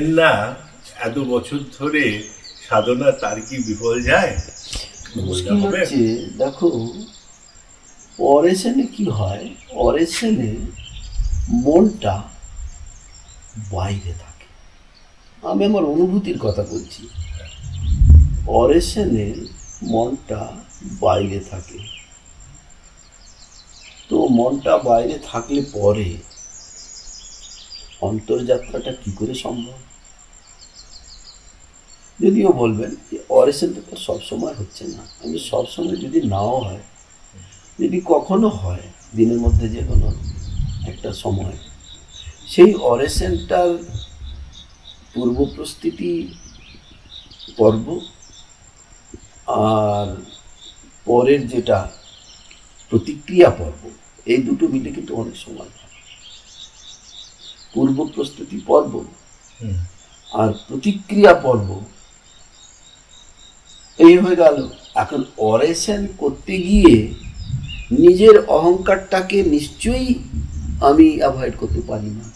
দেখেন না এত বছর ধরে সাধনা তার কি বিফল যায়? মুশকিল হচ্ছে দেখো অরেশনে কি হয়? অরেশনে মনটা বাইরে থাকে। আমি আমার অনুভূতির কথা বলছি। অরেশনে মনটা বাইরে থাকে। তো মনটা বাইরে থাকলে পরে অন্তর্যাত্রাটা কি করে সম্ভব? যদিও বলবেন যে অরেশনটা তো সবসময় হচ্ছে না আমি সবসময় যদি নাও হয় যদি কখনো হয় দিনের মধ্যে যে কোনো একটা সময় সেই অরেশনটার পূর্ব প্রস্তুতি পর্ব আর পরের যেটা প্রতিক্রিয়া পর্ব এই দুটো মিলে কিন্তু অনেক সময় হয় পূর্ব প্রস্তুতি পর্ব। আর প্রতিক্রিয়া পর্ব এই হয়ে গেল। এখন অরেশন করতে গিয়ে নিজের অহংকারটাকে নিশ্চয়ই আমি অ্যাভয়েড করতে পারি না।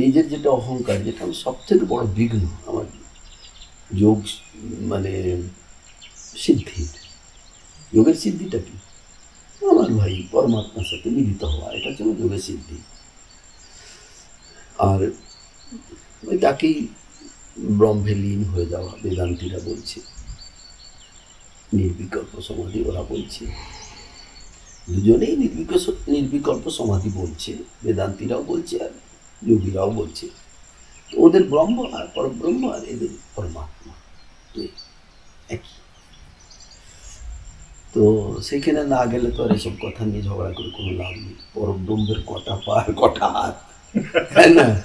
নিজের যেটা অহংকার যেটা আমার সব থেকে বড় বিঘ্ন আমার যোগ মানে সিদ্ধির যোগের সিদ্ধিটা কি? আমার ভাই পরমাত্মার সাথে মিলিত হওয়া এটা হচ্ছে যোগের সিদ্ধি। আর ওই তাকেই ব্রহ্মে লীন হয়ে যাওয়া বেদান্তীরা বলছে। নির্বিকল্প সমাধি ওরা বলছে। দুজনেই নির্বিকল্প নির্বিকল্প সমাধি বলছে। বেদান্তীরাও বলছে আর যোগীরাও বলছে। তো ওদের ব্রহ্ম আর পরব্রহ্ম আর এদের পরমাত্মা একই। তো সেখানে না গেলে তো আর এসব কথা নিয়ে ঝগড়া করে কোনো লাভ নেই। পরব্রহ্মের কটা পা আর কটা হাত। তাই না?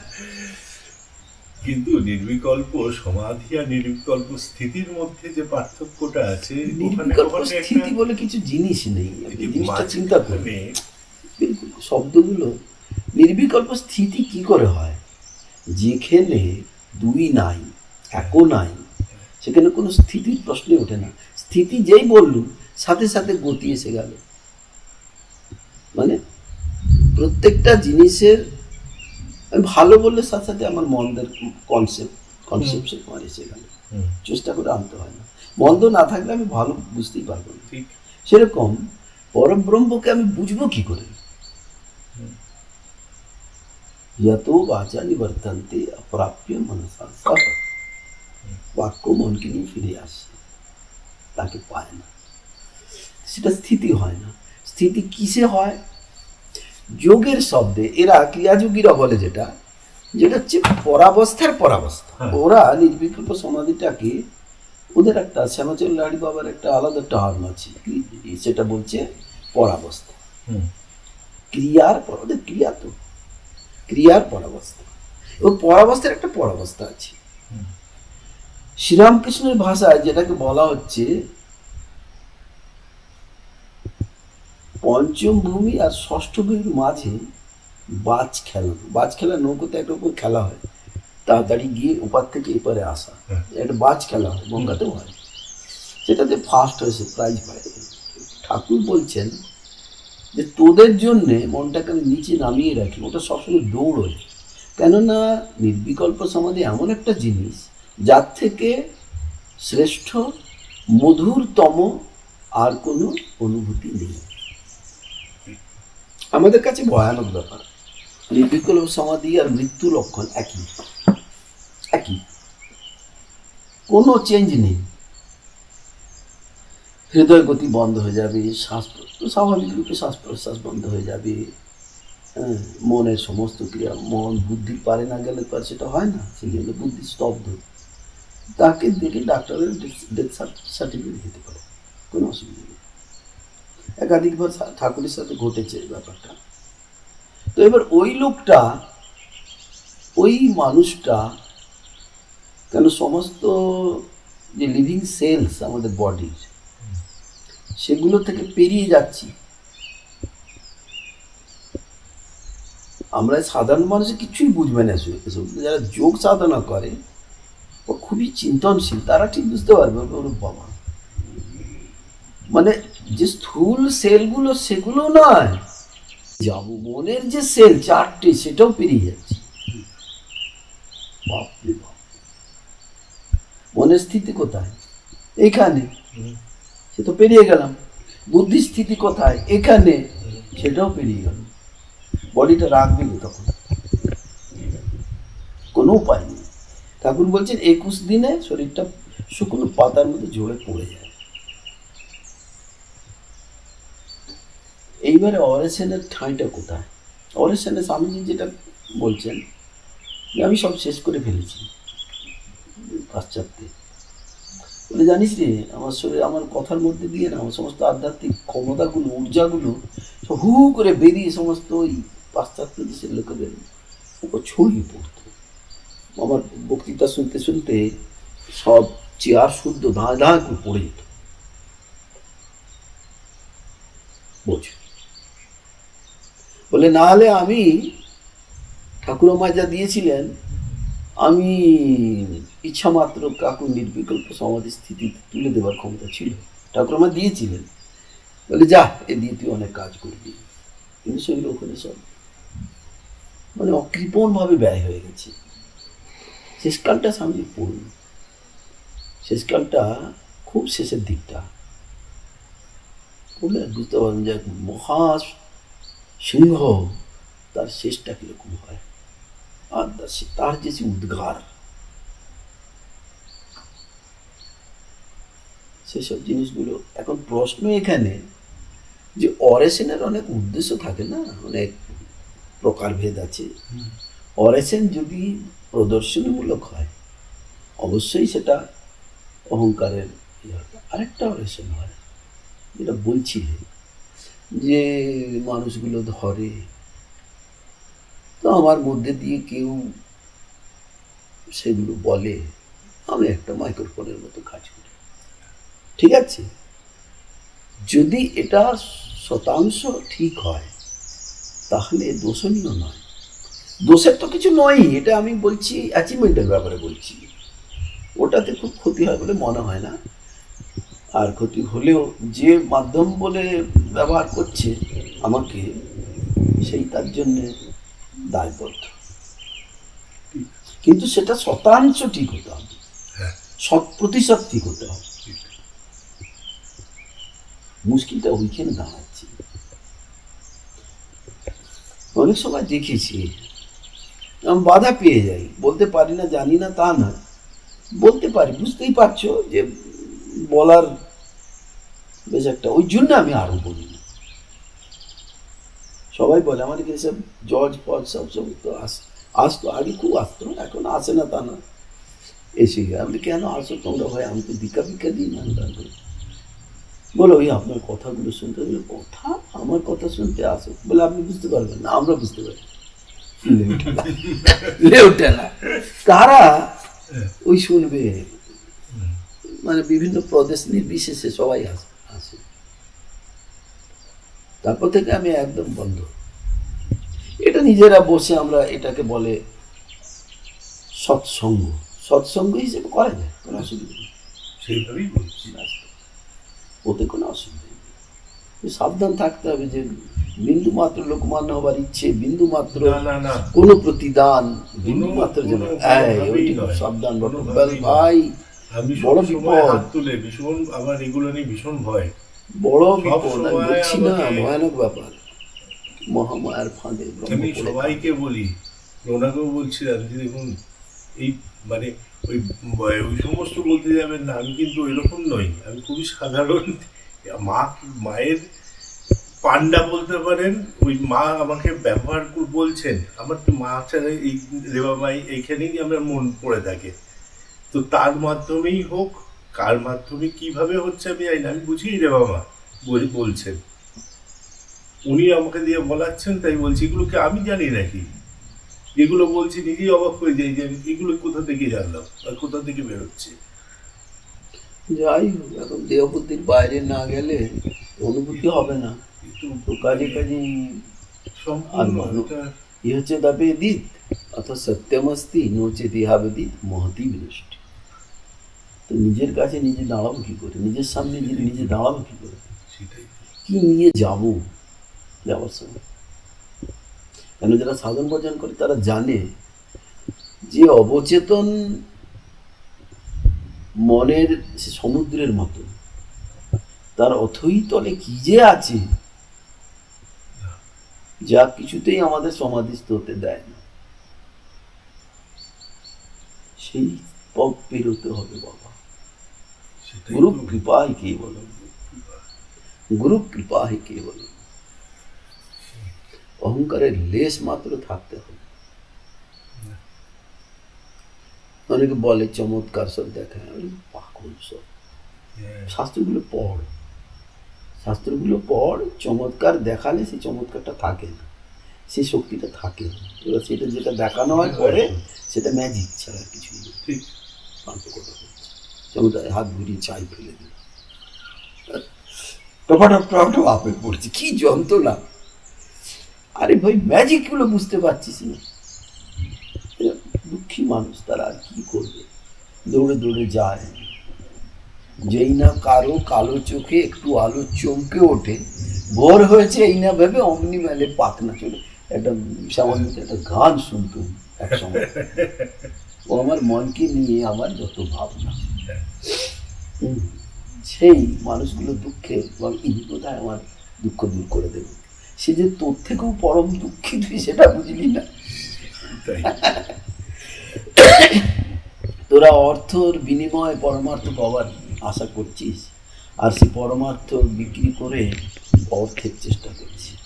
কিন্তু নির্বিকল্প সমাধি আর নির্বিকল্প স্থিতির মধ্যে যে পার্থক্যটা আছে নির্বিকল্প স্থিতি বলে কিছু জিনিস নেই। জিনিসটা চিন্তা বিলকুল শব্দগুলো। নির্বিকল্প স্থিতি কি করে হয়? যেখানে দুই নাই একও নাই সেখানে কোনো স্থিতির প্রশ্নই ওঠে না। স্থিতি যেই বললু সাথে সাথে গতি এসে গেল। মানে প্রত্যেকটা জিনিসের ভালো বললে সাথে সাথে আমার মন্দের কনসেপ্ট কনসেপ্ট আমার সেখানে। চেষ্টা করে আনতে হয় না। মন্দ না থাকলে আমি ভালো বুঝতেই পারব না। ঠিক। সেরকম পরব্রহ্মকে আমি বুঝব কি করে? যত বাচা নিবর্তন্তে অপ্রাপ্য মনসা সহ বাক্য মনকে নিয়ে ফিরে আসে। তাকে পায় না। সেটা স্থিতি হয় না। স্থিতি কিসে হয়? যোগের শব্দে এরা ক্রিয়াযোগীরা বলে যেটা যেটা হচ্ছে পরাবস্থার পরাবস্থা। হ্যাঁ। ওরা নির্বিকল্প সমাধিটাকে ওদের একটা শ্যামাচল লাড়ি বাবার একটা আলাদা টার্ম আছে সেটা বলছে পরাবস্থা। হুম, ক্রিয়ার পর ওদের ক্রিয়া তো। ক্রিয়ার পরাবস্থা। এবং পরাবস্থার একটা পরাবস্থা আছে। শ্রীরামকৃষ্ণের ভাষায় যেটাকে বলা হচ্ছে পঞ্চম ভূমি আর ষষ্ঠ ভূমির মাঝে বাজ খেলা। বাজ খেলা নৌকোতে একটা উপর খেলা হয়। তাড়াতাড়ি গিয়ে ওপার থেকে এপারে আসা। হ্যাঁ। একটা বাজ খেলা হয় গঙ্গাতেও হয় সেটাতে ফার্স্ট হয়েছে প্রাইজ পায়। ঠাকুর বলছেন যে তোদের জন্যে মনটাকে আমি নিচে নামিয়ে রাখি ওটা সবসময় দৌড়োয়। কেননা নির্বিকল্প সমাধি এমন একটা জিনিস যার থেকে শ্রেষ্ঠ মধুরতম আর কোনো অনুভূতি নেই। আমাদের কাছে ভয়ানক ব্যাপার। নির্বিকল্প সমাধি আর মৃত্যু লক্ষণ একই। একই। কোনো চেঞ্জ নেই। হৃদয় গতি বন্ধ হয়ে যাবে শ্বাস স্বাভাবিক রূপে শ্বাস প্রশ্বাস বন্ধ হয়ে যাবে। হ্যাঁ, মনের সমস্ত ক্রিয়া মন বুদ্ধি পারে না গেলে তো আর সেটা হয় না। সেই জন্য বুদ্ধি স্তব্ধ। তাকে দেখে ডাক্তারের ডেথ সার্টিফিকেট দিতে পারে। কোনো অসুবিধা নেই। একাধিকবার ঠাকুরের সাথে ঘটেছে এই ব্যাপারটা। তো এবার ওই লোকটা, ওই মানুষটা কেন সমস্ত যে লিভিং সেলস আমাদের বডির সেগুলো থেকে পেরিয়ে যাচ্ছি। আমরা সাধারণ মানুষের কিছুই বুঝবে না এসব। যারা যোগ সাধনা করে, ও খুবই চিন্তনশীল, তারা ঠিক বুঝতে পারবে ওরে বাবা। মানে যে স্থূল সেলগুলো সেগুলো নয়, যাব মনের যে সেল চারটে সেটাও পেরিয়ে যাচ্ছে। বাপ। মনের স্থিতি কোথায়? এখানে। সে তো পেরিয়ে গেলাম। বুদ্ধির স্থিতি কোথায়? এখানে। সেটাও পেরিয়ে গেল। বডিটা রাখবে তখন? কোনো উপায় নেই। ঠাকুর বলছেন, একুশ দিনে শরীরটা শুকনো পাতার মধ্যে জোরে পড়ে যায়। এইবারে অরেসেনের ঠাঁইটা কোথায়? অরেসেনের স্বামীজি যেটা বলছেন আমি সব শেষ করে ফেলেছি। পাশ্চাত্যে। বলে, জানিস রে, আমার শরীর, আমার কথার মধ্যে দিয়ে না, আমার সমস্ত আধ্যাত্মিক ক্ষমতাগুলো, ঊর্জাগুলো সব হু হু করে বেরিয়ে সমস্ত ওই পাশ্চাত্য দেশের লোকেদের উপর ছড়িয়ে পড়তো। আমার বক্তৃতা শুনতে শুনতে সব চেয়ার শুদ্ধ দাঁড় দাঁড় করে পড়ে যেত। বোঝ। বলে, না হলে আমি ঠাকুরমা যা দিয়েছিলেন। আমি ইচ্ছা মাত্র কাকু নির্বিকল্প সমাধি স্থিতি তুলে দেওয়ার ক্ষমতা ছিল। ঠাকুরমা দিয়েছিলেন। বলে, যা, এ দিয়ে তুই অনেক কাজ করবি। কিন্তু সেগুলো ওখানে সব মানে অকৃপণ ভাবে ব্যয় হয়ে গেছে। শেষকালটা স্বামী পড়ুন। শেষকালটা খুব শেষের দিকটা। পড়লে বুঝতে পারবেন যে মহা সিংহ তার শেষটা কীরকম হয়। আর তার- যে উদ্গার সেসব জিনিসগুলো এখন প্রশ্ন এখানে যে অরেশনের অনেক উদ্দেশ্য থাকে না? অনেক প্রকারভেদ আছে। অরেশন যদি প্রদর্শনীমূলক হয় অবশ্যই সেটা অহংকারের ইয়ে। আরেকটা অরেশন হয় যেটা বলছিলে যে মানুষগুলো ধরে। তো আমার মধ্যে দিয়ে কেউ সেগুলো বলে, আমি একটা মাইক্রোফোনের মতো কাজ করি। ঠিক আছে? যদি এটা শতাংশ ঠিক হয়, তাহলে দোষণীয় নয়। দোষের তো কিছু নয় এটা আমি বলছি অ্যাচিভমেন্টের ব্যাপারে বলছি। ওটাতে খুব ক্ষতি হয় বলে মনে হয় না। আর ক্ষতি হলেও যে মাধ্যম বলে ব্যবহার করছে আমাকে সেই তার জন্যে দায়বদ্ধ। কিন্তু সেটা শতাংশ ঠিক হতে হবে। হ্যাঁ। শত প্রতিশত ঠিক হতে হবে। মুশকিলটা ওইখানে দাঁড়াচ্ছে। অনেক সময় দেখেছি আমি বাধা পেয়ে যাই। বলতে পারি না জানি না তা না বলতে পারি বুঝতেই পারছ যে বলার বেশ একটা ওই জন্য আমি আরও বলি না। সবাই বলে আমার সব জজ ফজ সব সব তো আস আসতো আগে খুব আসতো এখন আসে না তা না এসে আমি কেন আসো তোমরা ভাই আমি তো ভিকা ভিকা দিই না করি বলো ওই আপনার কথাগুলো শুনতে বলে কথা আমার কথা শুনতে আসো বলে আপনি বুঝতে পারবেন না আমরা বুঝতে পারি। লেউটেলা। তারা ওই শুনবে মানে বিভিন্ন প্রদেশ নির্বিশেষে সবাই আসে আসে। তারপর থেকে আমি একদম বন্ধ। এটা নিজেরা বসে আমরা এটাকে বলে সৎসঙ্গ। সৎসঙ্গ হিসেবে করা যায় কোনো অসুবিধা নেই। সেইভাবেই বলছি। ওতে কোনো অসুবিধা নেই। সাবধান থাকতে হবে যে বিন্দু মাত্র লোকমান্য হবার ইচ্ছে বিন্দু মাত্র কোনো প্রতিদান বিন্দু মাত্র যেন। সাবধান। ভাই। আমি বড় সব সময়। হাত তুলে ভীষণ আমার এগুলো নিয়ে ভীষণ ভয়। বড় বিপদ আমি বলছি না ভয়ানক ব্যাপার। মহামায়ার ফাঁদে আমি সবাইকে বলি রোনাকেও বলছিলাম যে দেখুন এই মানে ওই ওই সমস্ত বলতে যাবেন না আমি কিন্তু এরকম নই। আমি খুবই সাধারণ। মা মায়ের পান্ডা বলতে পারেন ওই মা আমাকে ব্যবহার বলছেন। আমার তো মা ছাড়া এই রেবা মাই এইখানেই আমার মন পড়ে থাকে। তো তার মাধ্যমেই হোক কার মাধ্যমে কীভাবে হচ্ছে আমি জানি না আমি বুঝিয়ে রেবা মা বল- বলছেন। উনি আমাকে দিয়ে বলাচ্ছেন তাই বলছি এগুলোকে আমি জানি নাকি? এগুলো বলছি নিজেই অবাক হয়ে যাই যে এগুলো কোথা থেকে জানলাম আর কোথা থেকে বেরোচ্ছে যাই হোক এখন দেহ বুদ্ধির বাইরে না গেলে অনুভূতি হবে না। কিন্তু কাজে কাজে সম্পূর্ণ এটা ইহ হচ্ছে দাবেদিত অথ সত্যমস্তি নোচেত ইহাবেদিত মহতি বিনষ্টি তো নিজের কাছে নিজে দাঁড়াবো কি করে? নিজের সামনে নিজে নিজে দাঁড়াবো কি করে? কি নিয়ে যাব? যাওয়ার সময়। কেন যারা সাধন ভজন করে তারা জানে যে অবচেতন মনের সে সমুদ্রের মতো। তার অথই তলে কি যে আছে যা কিছুতেই আমাদের সমাধিস্থ হতে দেয় না সেই পথ পেরোতে হবে বাবা। গুরু তো- কৃপা হি কেবল গুরু কৃপা হি কেবল অহংকারের লেশ মাত্র থাকতে হবে। অনেকে বলে চমৎকার সব দেখায়। আমি পাগল সব। হ্যাঁ, শাস্ত্রগুলো পড়। শাস্ত্রগুলো পড় চমৎকার দেখালে সেই চমৎকারটা থাকে না। সেই শক্তিটা থাকে না। এবার সেটা যেটা দেখানো হয় পরে সেটা ম্যাজিক ছাড়া কিছুই না ঠিক? কথা বলছে। চমৎকার হাত ঘুরিয়ে চাই ফেলে দিল। টপাটপ টপাটপ আপে পড়ছে। কি যন্ত্রণা। আরে ভাই ম্যাজিকগুলো বুঝতে পারছিস না। দুঃখী মানুষ, তারা আর কি করবে? দৌড়ে দৌড়ে যায়। যেই না কারও কালো চোখে একটু আলো চমকে ওঠে, ভোর হয়েছে, এই না ভেবে অমনি মেলে পাখনা চলে। একটা সামান্য একটা গান শুনতুম এক সময় ও আমার মনকে নিয়ে আমার যত ভাবনা সেই মানুষগুলো দুঃখে বল ইনি কোথায় আমার দুঃখ দূর করে দেবে। সে যে তোর থেকেও পরম দুঃখী তুই সেটা বুঝলি না? তোরা অর্থর বিনিময়ে পরমার্থ পাওয়ার আশা করছিস আর সে পরমার্থ বিক্রি করে অর্থের চেষ্টা করছিস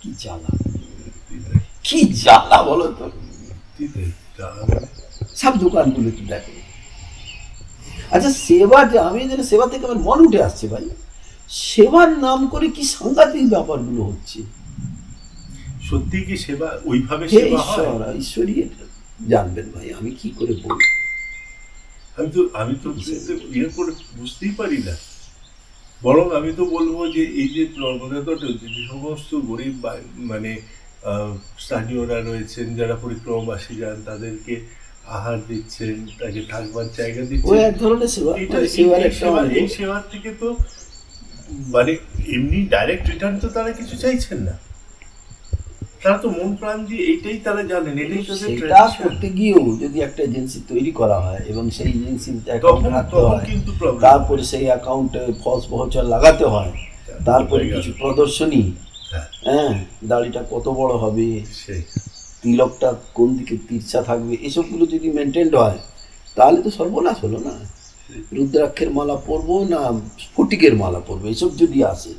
কি এটাই, কি জ্বালা বলো তো? সব দোকানগুলো কি দেখো। আচ্ছা সেবা যে আমি যেন সেবা থেকে আমার মন উঠে আসছে ভাই। সেবার নাম করে কি সাংঘাতিক ব্যাপারগুলো হচ্ছে? সত্যি কি সেবা ওইভাবে সেবা হয়? ঈশ্বর ঈশ্বরই এটা জানবেন ভাই আমি কি করে বলব? আমি তো আমি তো ইয়ে করে বুঝতেই পারি না। বরং আমি তো বলব যে এই যে নর্মদাতটে যে সমস্ত গরিব মানে স্থানীয়রা রয়েছেন যারা পরিক্রমাবাসী যান তাদেরকে আহার দিচ্ছেন তাকে থাকবার জায়গা দিচ্ছেন। এক ধরনের সেবা এই- সেবার থেকে তো মানে এমনি ডাইরেক্ট রিটার্ন তো তারা কিছু চাইছেন না। তারা তো মন প্রাণ দিয়ে এইটাই তারা জানেন এটাই তাদের সেটা করতে গিয়েও যদি একটা এজেন্সি তৈরি করা হয় এবং সেই এজেন্সি রাখতে হয় তারপরে সেই অ্যাকাউন্টে ফলস বহচর লাগাতে হয় তারপরে কিছু প্রদর্শনী হ্যাঁ, দাড়িটা কত বড় হবে? সেই। তিলকটা কোন দিকে তিরছা থাকবে? এসবগুলো যদি মেনটেন্ড হয় তাহলে তো সর্বনাশ হলো না। রুদ্রাক্ষের মালা পরবো না স্ফটিকের মালা পরবো? এসব যদি আসে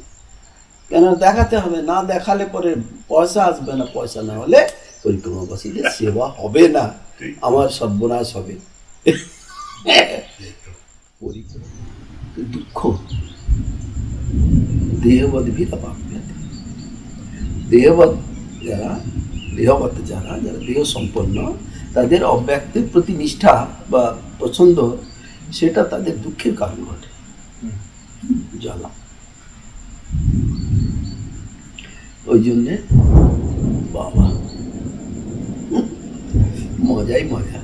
কেন দেখাতে হবে? না দেখালে পরে পয়সা আসবে না পয়সা না হলে পরিক্রমাবাসীদের সেবা হবে না। আমার সর্বনাশ হবে। দুঃখ। দেহবদ ভিড়া পাবে যারা দেহবদ যারা যারা দেহ সম্পন্ন, তাদের অব্যক্তের প্রতি নিষ্ঠা বা পছন্দ, সেটা তাদের দুঃখের কারণ ঘটে। জ্বালা। ওই জন্যে বাবা, মজাই মজা।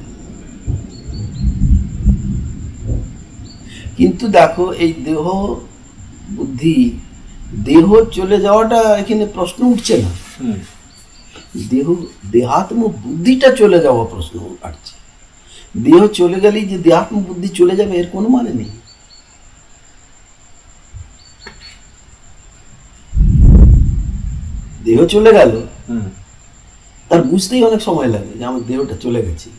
কিন্তু দেখো, এই দেহ বুদ্ধি দেহ চলে যাওয়াটা এখানে প্রশ্ন উঠছে না। দেহ দেহাত্ম বুদ্ধিটা চলে যাওয়া প্রশ্ন আসছে দেহ চলে গেলেই যে দেহাত্ম বুদ্ধি চলে যাবে এর কোনো মানে নেই। দেহ চলে গেল তার বুঝতেই অনেক সময় লাগে যে আমার দেহটা চলে গেছে।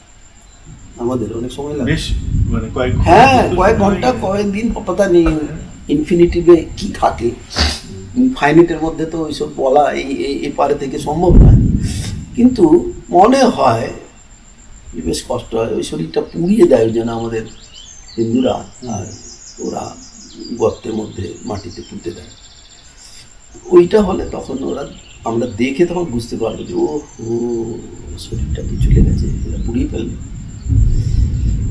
আমাদের অনেক সময় লাগে। মানে হ্যাঁ কয়েক ঘণ্টা কয়েক দিন পাতা নেই ইনফিনিটিভে কি থাকে? ফাইনিটের মধ্যে তো ওইসব বলা এই, এই- পারে থেকে সম্ভব নয়। কিন্তু মনে হয় বেশ কষ্ট হয়, ওই শরীরটা পুড়িয়ে দেয় জন্য আমাদের হিন্দুরা আর ওরা গর্তের মধ্যে মাটিতে পুঁতে দেয়। ওইটা হলে তখন ওরা, আমরা দেখে তখন বুঝতে পারব যে ও ও, শরীরটা তো চলে গেছে পুড়িয়ে ফেলবে।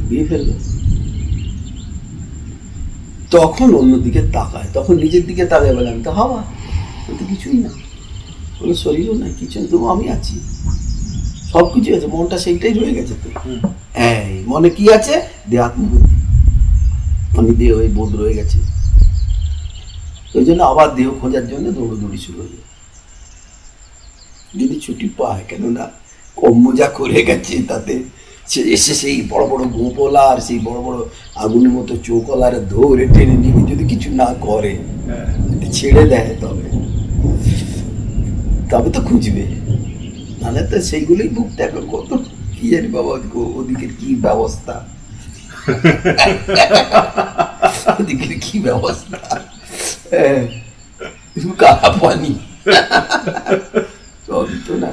পুড়িয়ে ফেলবে। তখন অন্যদিকে তাকায় তখন নিজের দিকে তাকায় বলে আমি তো হাওয়া আমি তো কিছুই না। কোনো শরীরও নাই কিছু তবু আমি আছি। সব কিছুই আছে মনটা সেইটাই রয়ে গেছে তো। হ্যাঁ মনে কি আছে? দেহাত্ম বুদ্ধি আমি দেহ এই বোধ রয়ে গেছে। ওই জন্য আবার দেহ খোঁজার জন্য দৌড়দৌড়ি শুরু হয়ে যায় যদি ছুটি পায় কেননা কম মজা করে গেছে তাতে সে এসে সেই বড় বড় গোপলা আর সেই বড় বড় আগুনের মতো চৌকলার ধরে টেনে নিয়ে যদি কিছু না করে ছেড়ে দেয় তবে। তবে তো খুঁজবে। নাহলে তো সেইগুলোই বুক দেখো কত কি জানি বাবা ওদিকে- ওদিকের কি ব্যবস্থা? ওদিকের কি ব্যবস্থা? হ্যাঁ, কালা পানি। তো না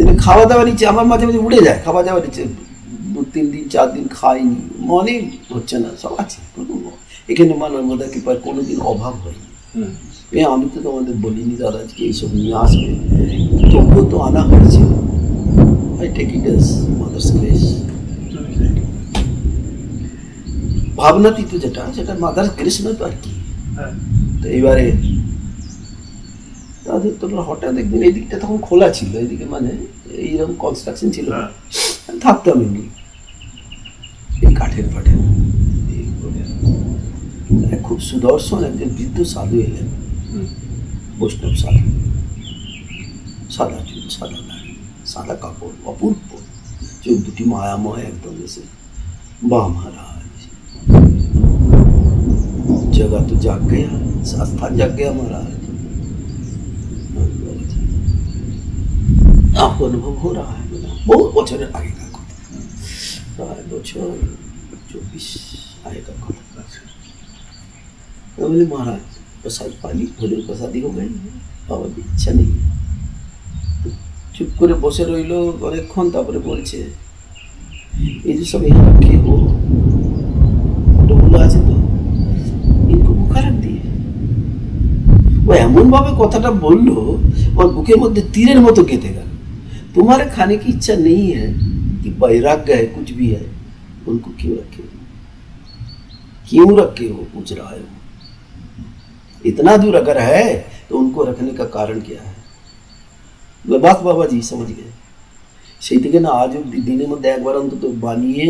এখানে খাওয়া দাওয়া নিচ্ছে আমার মাঝে মাঝে উড়ে যায় খাওয়া দাওয়া নিচ্ছে দু তিন দিন চার দিন খাইনি মনে হচ্ছে না সব আছে এখানে মানব মধ্যে কি পায় কোনোদিন অভাব হয়নি। এ আমি তো তোমাদের বলিনি দাদা আজকে এইসব নিয়ে আসবে। তবুও তো আনা হয়েছে। I take it as mother's grace ভাবনাতীত যেটা সেটা মাদার্স গ্রেস নয় তো আর কি। তো এইবারে তাদের তোমরা হঠাৎ একদিন এই দিকটা তখন খোলা ছিল এইদিকে মানে এইরকম কনস্ট্রাকশন ছিল না। আমি থাকতাম এমনি এই কাঠের ফাঠের এই করে। এক খুব সুদর্শন একজন বৃদ্ধ সাধু এলেন বৈষ্ণব সাধু সাদা চুল সাদা দাড়ি সাদা কাপড় অপূর্ব চোখ দুটি মায়াময় একদম এসে বা মহারাজ जगह तो जाग गया स्थान जाग गया महाराज आपको अनुभव हो रहा है बोला बहुत বছরের আগেকার কথা প্রায় বছর চব্বিশ আগেকার কথা मैं बोले महाराज प्रसाद पाली भोजन प्रसादी हो गई বাবা ইচ্ছা নেই তো চুপ করে বসে রইলো অনেকক্ষণ তারপরে বলছে এই যে সব এখানে কে হো ফটোগুলো আছে তো ইনকো মুখারাক দিয়ে ও এমন ভাবে কথাটা বললো আমার বুকের মধ্যে তীরের মতো গেঁথে গেল तुम्हारे खाने की इच्छा नहीं है कि वैराग्य है कुछ भी है उनको क्यों रखे हो क्यों रखे हो पूछ रहा है वो इतना दूर अगर है तो उनको रखने का कारण क्या है বলে, বাস বাবাজি समझ गए সেই থেকে না আজ অব্দি দিনের মধ্যে একবার অন্তত বানিয়ে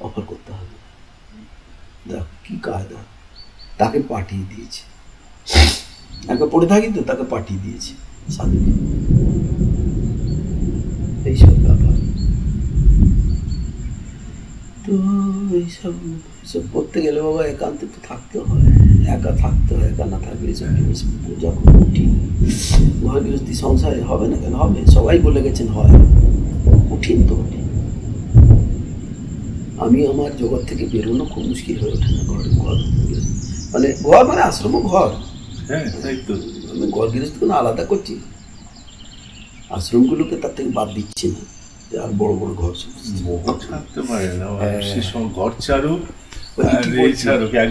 অফার করতে হবে দেখ কি কায়দা তাকে পাঠিয়ে দিয়েছে একা পড়ে থাকি তো তাকে পাঠিয়ে দিয়েছে সাধুকে এইসব ব্যাপার। তো এইসব এইসব করতে গেলে বাবা একান্তে তো থাকতে হয়। একা থাকতে হয় একা না থাকলে এসব জিনিস কঠিন। ঘর গৃহস্থী সংসারে হবে না কেন? হবে। সবাই বলে গেছেন হয়। কঠিন তো কঠিন আমি আমার জগৎ থেকে বেরোনো খুব মুশকিল হয়ে ওঠে না ঘর ঘর। মানে ঘর মানে আশ্রম ঘর। হ্যাঁ তাই তো। আমি ঘর গৃহস্থ কোনো আলাদা করছি। না। আশ্রমগুলোকে তার থেকে বাদ দিচ্ছে না। আর বড় বড় ঘর থাকতে পারে না। হ্যাঁ।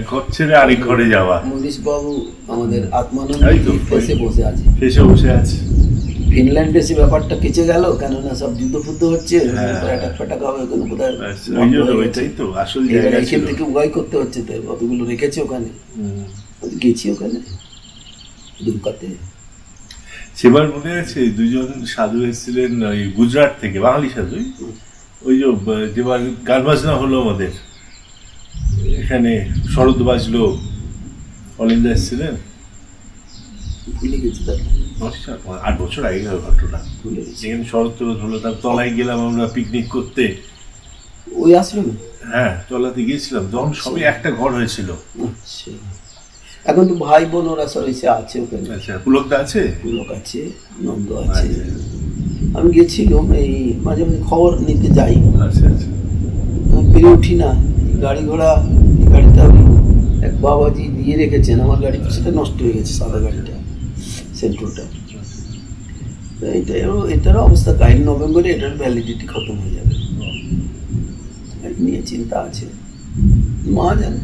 ঘর ছেড়ে আরেক ঘরে যাওয়া। মনীষ বাবু আমাদের আত্মানন্দ এই ফেসে বসে আছে। ফেসে বসে আছে। ফিনল্যান্ডে সে ব্যাপারটা কেচে গেল কেননা সব যুদ্ধ ফুদ্ধ হচ্ছে হ্যাঁ। হবে ওখানে কোথায় ব্যাস, ওইটাই তো আসল এবার জায়গা এখান থেকে উগাই করতে হচ্ছে তো কতগুলো রেখেছে ওখানে। গেছি ওখানে। দুর্গাতে। সেবার মনে আছে দুজন সাধু এসেছিলেন ওই গুজরাট থেকে বাঙালি সাধু ওই যে যেবার গান বাজনা হলো আমাদের। এখানে শরৎ বাজলো অলিন্দা এসেছিলেন। ভুলে গেছি পাঁচ- আট বছর আগেকার ঘটনা যেখানে শরৎ টরৎ হলো তার তলায় গেলাম আমরা পিকনিক করতে। ওই আশ্রমে? হ্যাঁ তলাতে গিয়েছিলাম। তখন সবই একটা ঘর হয়েছিল। আচ্ছা। এখন তো ভাই বোন ওরা সব এসে আছে ওখানে। আচ্ছা পুলকদা আছে? লোক আছে নন্দ আছে। আচ্ছা। আমি গেছিলাম এই মাঝে মাঝে খবর নিতে যাই। আচ্ছা আচ্ছা। পেরে উঠি না। গাড়ি ঘোড়া গাড়িটা আমি এক বাবাজি দিয়ে রেখেছেন। আমার গাড়ি সেটা নষ্ট হয়ে গেছে সাদা গাড়িটা সেন্ট্রোটা এইটা এটারও অবস্থা। গাড়ি নভেম্বরে এটার ভ্যালিডিটি খতম হয়ে যাবে। নিয়ে চিন্তা আছে। মা জানে।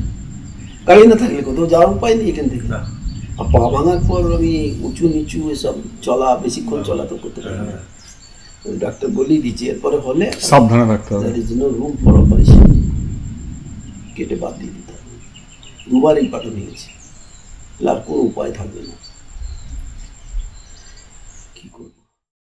গাড়ি না থাকলে কোথাও যাওয়ার উপায় নেই এখান থেকে। আর পা ভাঙার পর আমি উঁচু নিচু এসব চলা বেশিক্ষণ চলা তো করতে পারি না। হ্যাঁ। ডাক্তার বলি দিচ্ছি এরপরে হলে সাবধানে রাখতে হবে। দ্যাট ইজ নো রুম বড় অপারেশন কেটে বাদ দিয়ে দিতে হবে। দুবারই পাঠানো গেছে লাভ আর কোনো উপায় থাকবে না।